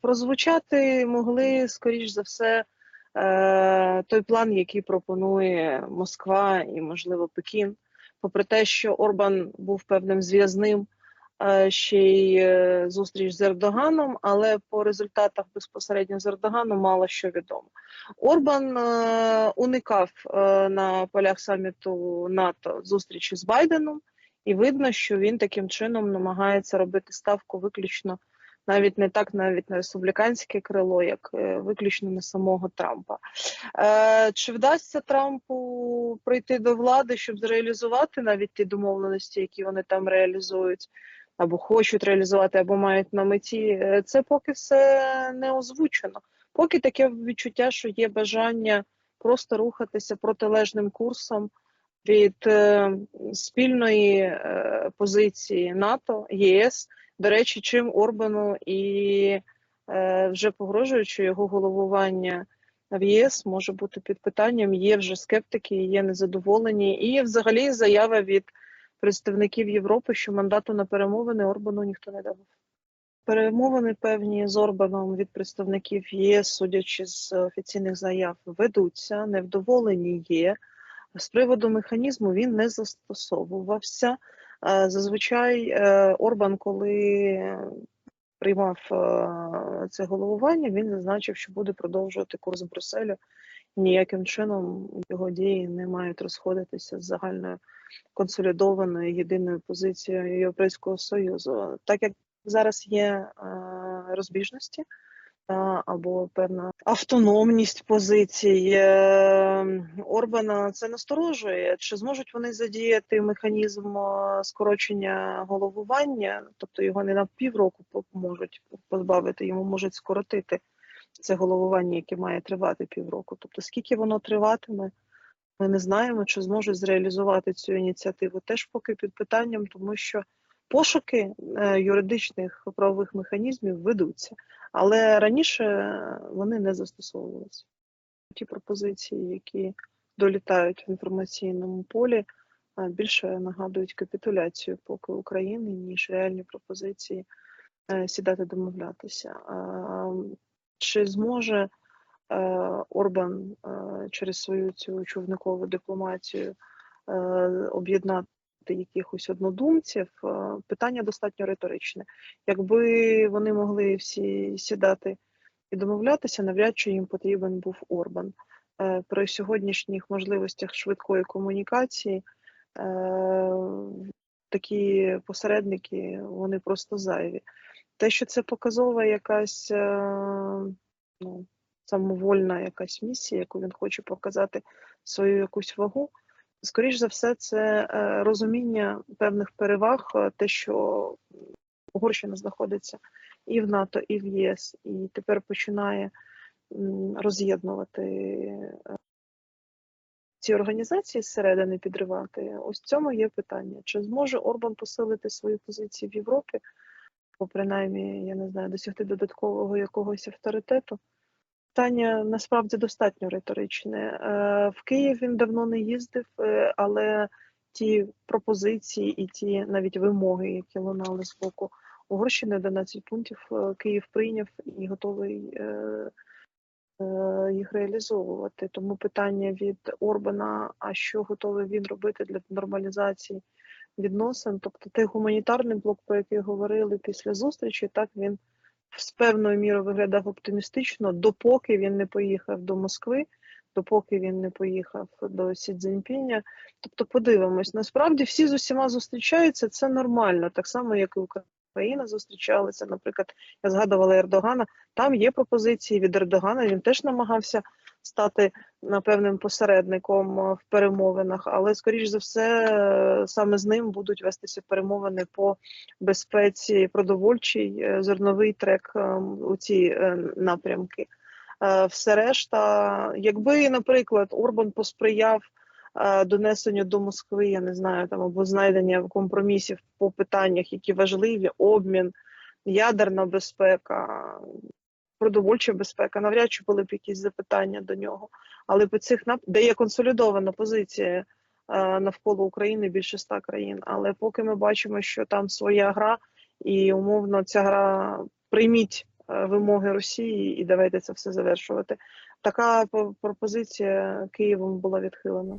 Прозвучати могли, скоріш за все, е, той план, який пропонує Москва і, можливо, Пекін. Попри те, що Орбан був певним зв'язним, е, ще й е, зустріч з Ердоганом, але по результатах безпосередньо з Ердоганом мало що відомо. Орбан уникав на полях саміту НАТО зустрічі з Байденом, і видно, що він таким чином намагається робити ставку виключно навіть не так, навіть на республіканське крило, як е, виключно на самого Трампа. Е, чи вдасться Трампу прийти до влади, щоб зреалізувати навіть ті домовленості, які вони там реалізують, або хочуть реалізувати, або мають на меті? Е, Це поки все не озвучено. Поки таке відчуття, що є бажання просто рухатися протилежним курсом від е, спільної е, позиції НАТО, ЄС. До речі, чим Орбану і е, вже погрожують, що його головування в ЄС може бути під питанням. Є вже скептики, є незадоволені, і взагалі заява від представників Європи, що мандату на перемовини Орбану ніхто не давав. Перемовини певні з Орбаном від представників ЄС, судячи з офіційних заяв, ведуться, невдоволені є. З приводу механізму він не застосовувався. Е, Зазвичай е, Орбан, коли приймав е, це головування, він зазначив, що буде продовжувати курс Брюсселю. Ніяким чином його дії не мають розходитися з загальною консолідованою єдиною позицією Європейського Союзу. Так як зараз є розбіжності та, або певна автономність позицій е, Орбана, це насторожує. Чи зможуть вони задіяти механізм е, скорочення головування, тобто його не на півроку можуть позбавити, йому можуть скоротити це головування, яке має тривати півроку. Тобто, скільки воно триватиме, ми не знаємо, чи зможуть зреалізувати цю ініціативу. Теж поки під питанням, тому що пошуки е, юридичних правових механізмів ведуться, але раніше вони не застосовувалися. Ті пропозиції, які долітають в інформаційному полі, е, більше нагадують капітуляцію поки України, ніж реальні пропозиції е, сідати домовлятися. Чи зможе Орбан через свою цю човникову дипломатію об'єднати якихось однодумців? Е, Питання достатньо риторичне. Якби вони могли всі сідати і домовлятися, навряд чи їм потрібен був Орбан. Е, При сьогоднішніх можливостях швидкої комунікації е, такі посередники вони просто зайві. Те, що це показова якась ну, самовольна якась місія, яку він хоче показати свою якусь вагу. Скоріш за все, це е, розуміння певних переваг, е, те, що Угорщина знаходиться і в НАТО, і в ЄС, і тепер починає роз'єднувати е, ці організації зсередини підривати. Ось в цьому є питання: чи зможе Орбан посилити свої позиції в Європі, або принаймні, я не знаю, досягти додаткового якогось авторитету? Питання насправді достатньо риторичне. Е, В Київ він давно не їздив, е, але ті пропозиції і ті навіть вимоги, які лунали з боку Угорщини, 11 пунктів е, Київ прийняв і готовий їх реалізовувати. Тому питання від Орбана: а що готовий він робити для нормалізації відносин? Тобто той гуманітарний блок, про який говорили після зустрічі, так він з певною мірою виглядав оптимістично, допоки він не поїхав до Москви, допоки він не поїхав до Сі Цзіньпіня. Тобто, подивимось, насправді всі з усіма зустрічаються, це нормально, так само, як і Україна зустрічалася. Наприклад, я згадувала Ердогана. Там є пропозиції від Ердогана. Він теж намагався стати певним посередником е, в перемовинах, але скоріш за все е, саме з ним будуть вестися перемовини по безпеці продовольчій, е, зерновий трек у ці напрямки. Все решта, якби, наприклад, Орбан посприяв донесенню до Москви, я не знаю, там або знайдення компромісів по питаннях, які важливі, обмін, ядерна безпека, продовольча безпека, навряд чи були б якісь запитання до нього. Але по цих де є консолідована позиція е, навколо України більше ста країн. Але поки ми бачимо, що там своя гра, і умовно ця гра прийміть е, вимоги Росії, і давайте це все завершувати. Така пропозиція Києвом була відхилена.